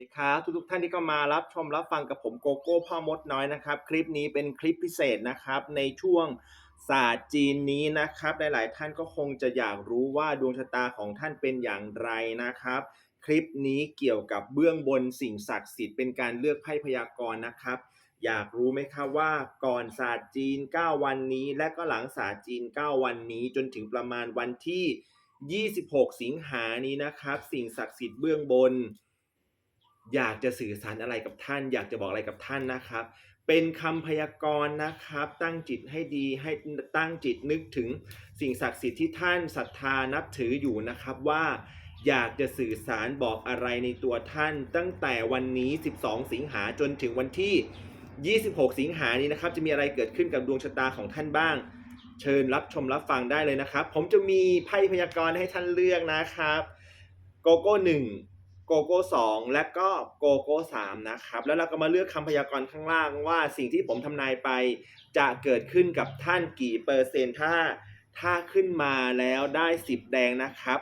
สวัสดีครับทุกท่านที่เข้ามารับชมรับฟังกับผมโกโก้พ่อมดน้อยนะครับ คลิปนี้เป็นคลิปพิเศษนะครับในช่วงศาสตร์จีนนี้นะครับ หลาย ๆ ท่านก็คงจะอยากรู้ว่าดวงชะตาของท่านเป็นอย่างไรนะครับ คลิปนี้เกี่ยวกับเบื้องบนสิ่งศักดิ์สิทธิ์เป็นการเลือกไพ่พยากรณ์นะครับ อยากรู้ไหมครับว่าก่อนศาสตร์จีน 9 วันนี้ และก็หลังศาสตร์จีน 9 วันนี้ จนถึงประมาณวันที่ 26 สิงหานี้นะครับ สิ่งศักดิ์สิทธิ์เบื้องบน อยากจะสื่อสารอะไรกับท่าน อยากจะบอกอะไรกับท่านนะครับ เป็นคำพยากรณ์นะครับ ตั้งจิตให้ดีให้ตั้งจิตนึกถึงสิ่งศักดิ์สิทธิ์ที่ท่านศรัทธานับถืออยู่นะครับว่าอยากจะสื่อสารบอกอะไรในตัวท่าน ตั้งแต่วันนี้ 12 สิงหาจนถึงวันที่ 26 สิงหานี้นะครับ จะมีอะไรเกิดขึ้นกับดวงชะตาของท่านบ้าง เชิญรับชมรับฟังได้เลยนะครับ ผมจะมีไพ่พยากรณ์ให้ท่านเลือกนะครับ โกโก้หนึ่ง โกโก้สองและก็โกโก้สามนะครับ แล้วเราก็มาเลือกคำพยากรณ์ข้างล่างว่าสิ่งที่ผมทำนายไป จะเกิดขึ้นกับท่านกี่เปอร์เซ็นต์ถ้าถ้าขึ้นมาแล้วได้สิบแดงนะครับ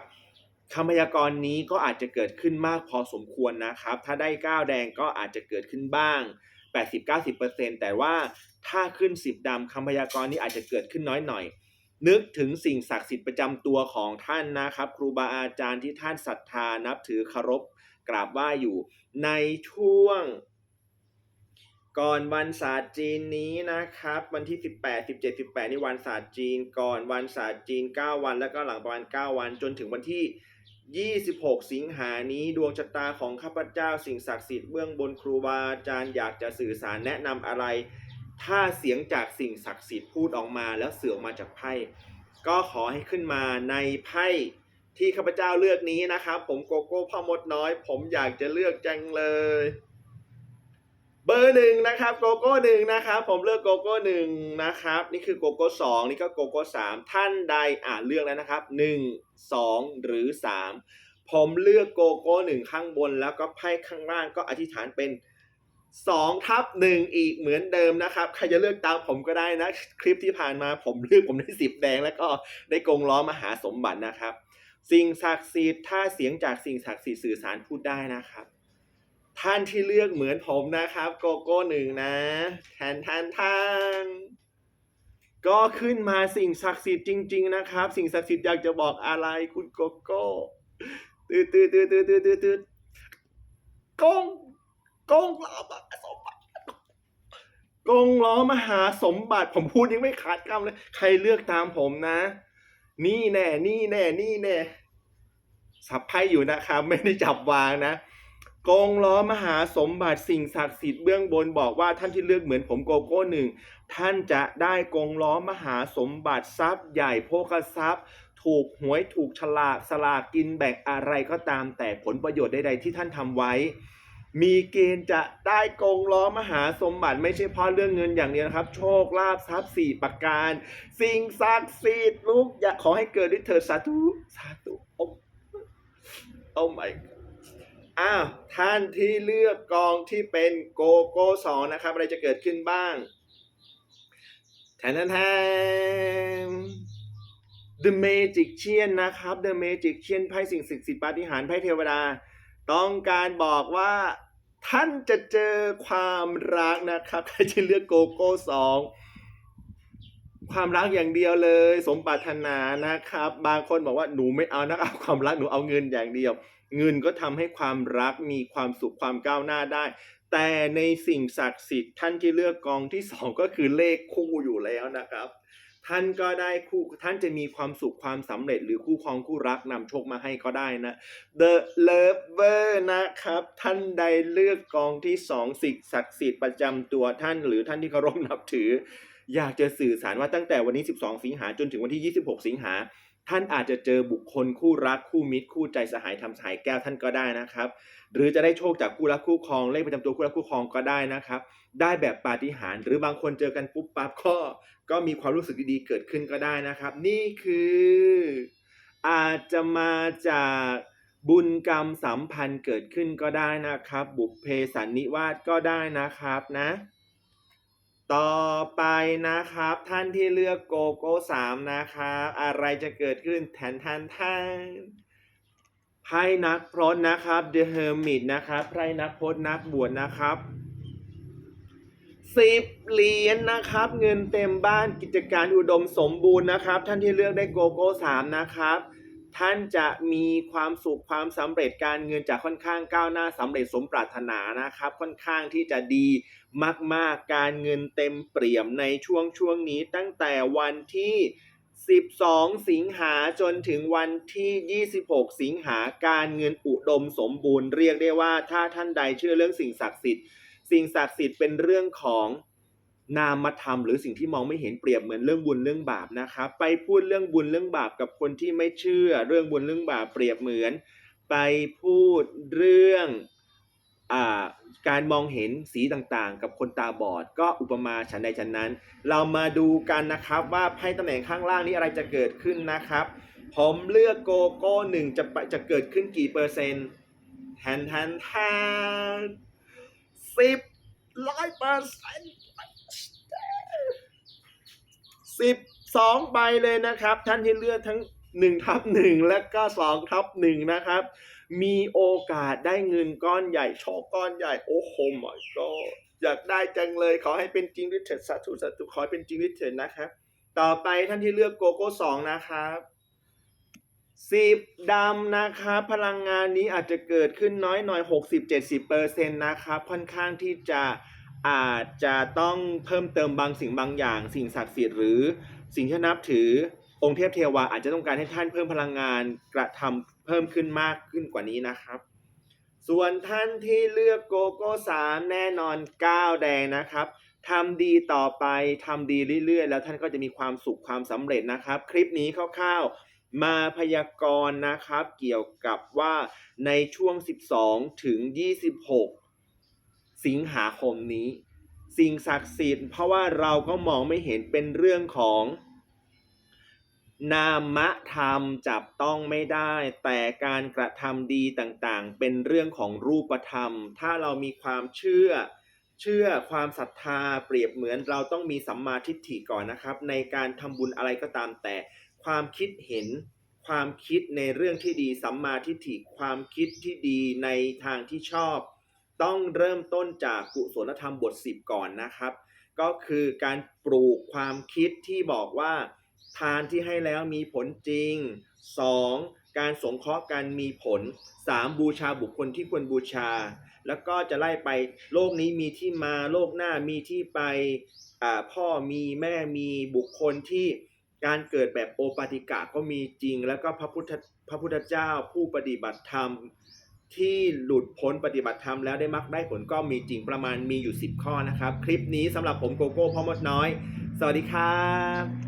คำพยากรณ์นี้ก็อาจจะเกิดขึ้นมากพอสมควรนะครับ ถ้าได้เก้าแดงก็อาจจะเกิดขึ้นบ้าง 80-90%แต่ว่าถ้าขึ้น 10ดำคำพยากรณ์นี้อาจจะเกิดขึ้นน้อยหน่อย นึกถึงสิ่งศักดิ์สิทธิ์ประจำตัวของท่านนะครับ ครูบาอาจารย์ที่ท่านศรัทธานับถือเคารพ กราบไหว้อยู่ในช่วง ก่อนวันศาสตร์จีนนี้นะครับ วันที่ 18 17 18นี่วันศาสตร์จีน ก่อนวันศาสตร์จีน 9 วัน แล้วก็หลังประมาณ 9 วันจนถึงวันที่26 สิงหานี้ดวงชะตาของข้าพเจ้าสิ่งศักดิ์สิทธิ์เบื้องบนครูบาอาจารย์อยากจะสื่อสารแนะนำอะไร ถ้าเสียงจากสิ่งศักดิ์สิทธิ์พูดออกมาแล้วเสือออกมาจากไพ่ ก็ขอให้ขึ้นมาในไพ่ ที่ข้าพเจ้าเลือกนี้นะครับ ผมโกโก้พ่อมดน้อย ผมอยากจะเลือกจังเลย เบอร์หนึ่งนะครับโกโก้หนึ่งนะครับผมเลือกโกโก้หนึ่งนะครับ นี่คือโกโก้สองนี่ก็โกโก้สามท่านใดอ่านเลือกแล้วนะครับหนึ่งสองหรือสามผมเลือกโกโก้หนึ่งข้างบน แล้วก็ไพ่ข้างล่างก็อธิษฐานเป็นสองทับหนึ่งอีกเหมือนเดิมนะครับ ใครจะเลือกตามผมก็ได้นะ คลิปที่ผ่านมาผมเลือกผมได้สิบแดงแล้วก็ได้กงล้อมหาสมบัตินะครับ สิ่งศักดิ์สิทธิ์ถ้าเสียงจากสิ่งศักดิ์สิทธิ์สื่อสารพูดได้นะครับ ท่านที่เลือกเหมือนผมนะครับโกโก้หนึ่งนะแทนทานทานก็ขึ้นมาสิ่งศักดิ์สิทธิ์จริง ๆ นะครับ สิ่งศักดิ์สิทธิ์อยากจะบอกอะไรคุณโกโก้ตืดตืดตืดตืดตืดตืดตืดกงกงล้อมหาสมบัติกงล้อมหาสมบัติ ผมพูดยังไม่ขาดคำเลย ใครเลือกตามผมนะ นี่แน่ นี่แน่ นี่แน่ สับไพ่อยู่นะครับ ไม่ได้จับวางนะกงล้อมหาสมบัติสิ่งศักดิ์สิทธิ์เบื้องบนบอกว่าท่านที่เลือกเหมือนผมโกโก้หนึ่งท่านจะได้กงล้อมหาสมบัติทรัพย์ใหญ่โภคทรัพย์ ถูกหวยถูกฉลากสลากกินแบ่งอะไรก็ตามแต่ผลประโยชน์ใดๆที่ท่านทำไว้ มีเกณฑ์จะได้กงล้อมหาสมบัติไม่ใช่เพราะเรื่องเงินอย่างเดียวนะครับ โชคลาภทรัพย์สี่ประการ สิ่งศักดิ์สิทธิ์ลูกอยากขอให้เกิดด้วยเถิดสาธุ สาธุโอ้โอ้ my god อ้าวท่านที่เลือกกองที่เป็นโกโก้สองนะครับ อะไรจะเกิดขึ้นบ้างแทนแทนแทน The Magician นะครับ The Magician ไพ่สิ่งศักดิ์สิทธิ์ปาฏิหาริย์ไพ่เทวดา ต้องการบอกว่าท่านจะเจอความรักนะครับใครที่เลือกโกโก้สองความรักอย่างเดียวเลย สมปรารถนานะครับ บางคนบอกว่าหนูไม่เอานะเอาความรักหนูเอาเงินอย่างเดียว เงินก็ทำให้ความรักมีความสุขความก้าวหน้าได้ แต่ในสิ่งศักดิ์สิทธิ์ท่านที่เลือกกองที่สองก็คือเลขคู่อยู่แล้วนะครับท่านก็ได้คู่ท่านจะมีความสุขความสำเร็จหรือคู่ครองคู่รักนำโชคมาให้ก็ได้นะ The Lover นะครับ ท่านใดเลือกกองที่สองสิ่งศักดิ์สิทธิ์ประจำตัวท่าน หรือท่านที่เคารพนับถือ อยากจะสื่อสารว่าตั้งแต่วันนี้ 12 สิงหาจนถึงวันที่ 26 สิงหา ท่านอาจจะเจอบุคคลคู่รักคู่มิตรคู่ใจสหายทำสหายแก้วท่านก็ได้นะครับ หรือจะได้โชคจากคู่รักคู่ครองเลขประจำตัวคู่รักคู่ครองก็ได้นะครับ ได้แบบปาฏิหาริย์หรือบางคนเจอกันปุ๊บปั๊บก็ก็มีความรู้สึกดีๆเกิดขึ้นก็ได้นะครับ นี่คือ อาจจะมาจากบุญกรรมสัมพันธ์เกิดขึ้นก็ได้นะครับ บุพเพสันนิวาสก็ได้นะครับนะ ต่อไปนะครับ ท่านที่เลือกโกโก้สามนะครับอะไรจะเกิดขึ้นแทนทันท่านไพ่นักพรตนะครับ The Hermit นะครับไพ่นักพรตนักบวชนะครับสิบเหรียญนะครับ เงินเต็มบ้านกิจการอุดมสมบูรณ์นะครับ ท่านที่เลือกได้โกโก้สามนะครับ ท่านจะมีความสุขความสำเร็จการเงินจะค่อนข้างก้าวหน้าสำเร็จสมปรารถนานะครับ ค่อนข้างที่จะดีมาก ๆ การเงินเต็มเปี่ยมในช่วงช่วงนี้ตั้งแต่วันที่ 12 สิงหาจนถึงวันที่ 26 สิงหาการเงินอุดมสมบูรณ์เรียกได้ว่าถ้าท่านใดเชื่อเรื่องสิ่งศักดิ์สิทธิ์ สิ่งศักดิ์สิทธิ์เป็นเรื่องของ นามธรรมหรือสิ่งที่มองไม่เห็นเปรียบเหมือนเรื่องบุญเรื่องบาปนะครับไปพูดเรื่องบุญเรื่องบาปกับคนที่ไม่เชื่อ เรื่องบุญเรื่องบาปเปรียบเหมือน ไปพูดเรื่องอการมองเห็นสีต่างๆ กับคนตาบอด ก็อุปมาฉันใดฉันนั้น เรามาดูกันนะครับว่าไพ่ตำแหน่งข้างล่างนี้อะไรจะเกิดขึ้นนะครับ ผมเลือกโกโก้หนึ่งจะจะเกิดขึ้นกี่เปอร์เซ็นต์แทนแทนแทนสิบร้อยเปอร์เซ็นต์ สิบสองใบเลยนะครับ ท่านที่เลือกทั้งหนึ่งทับหนึ่งและก็สองทับหนึ่งนะครับ มีโอกาสได้เงินก้อนใหญ่โชคก้อนใหญ่โอ้โห my god อยากได้จังเลยขอให้เป็นจริงด้วยเถิดสาธุสาธุขอให้เป็นจริงด้วยเถิดนะครับ ต่อไปท่านที่เลือกโกโก้สองนะครับสิบดำนะครับพลังงานนี้อาจจะเกิดขึ้นน้อยหน่อย 60-70%เปอร์เซ็นต์นะครับ ค่อนข้างที่จะ อาจจะต้องเพิ่มเติมบางสิ่งบางอย่าง สิ่งศักดิ์สิทธิ์หรือสิ่งที่นับถือองค์เทพเทวาอาจจะต้องการให้ท่านเพิ่มพลังงานกระทำเพิ่มขึ้นมากขึ้นกว่านี้นะครับ ส่วนท่านที่เลือกโกโก้สามแน่นอนก้าวแดงนะครับทำดีต่อไปทำดีเรื่อยๆ แล้วท่านก็จะมีความสุขความสำเร็จนะครับ คลิปนี้คร่าวๆมาพยากรณ์นะครับ เกี่ยวกับว่าในช่วง 12 ถึง 26 สิงหาคมนี้ สิ่งศักดิ์สิทธิ์เพราะว่าเราก็มองไม่เห็นเป็นเรื่องของนามธรรมจับต้องไม่ได้ แต่การกระทำดีต่างๆ เป็นเรื่องของรูปธรรม ถ้าเรามีความเชื่อ เชื่อความศรัทธาเปรียบเหมือนเราต้องมีสัมมาทิฏฐิก่อนนะครับ ในการทำบุญอะไรก็ตามแต่ ความคิดเห็น ความคิดในเรื่องที่ดีสัมมาทิฏฐิความคิดที่ดีในทางที่ชอบ ต้องเริ่มต้นจากกุศลธรรมบท 10 ก่อนนะครับ ก็คือการปลูกความคิดที่บอกว่า ทานที่ให้แล้วมีผลจริง 2. การสงเคราะห์กันมีผล 3. บูชาบุคคลที่ควรบูชา แล้วก็จะไล่ไปโลกนี้มีที่มาโลกหน้ามีที่ไปอ่าพ่อมีแม่มีบุคคลที่การเกิดแบบโอปาติกะก็มีจริง แล้วก็พระพุทธพระพุทธเจ้าผู้ปฏิบัติธรรม ที่หลุดพ้นปฏิบัติธรรมแล้วได้มักได้ผลก็มีจริงประมาณมีอยู่ 10 ข้อนะครับ คลิปนี้สำหรับผมโกโก้พ่อมดน้อย สวัสดีครับ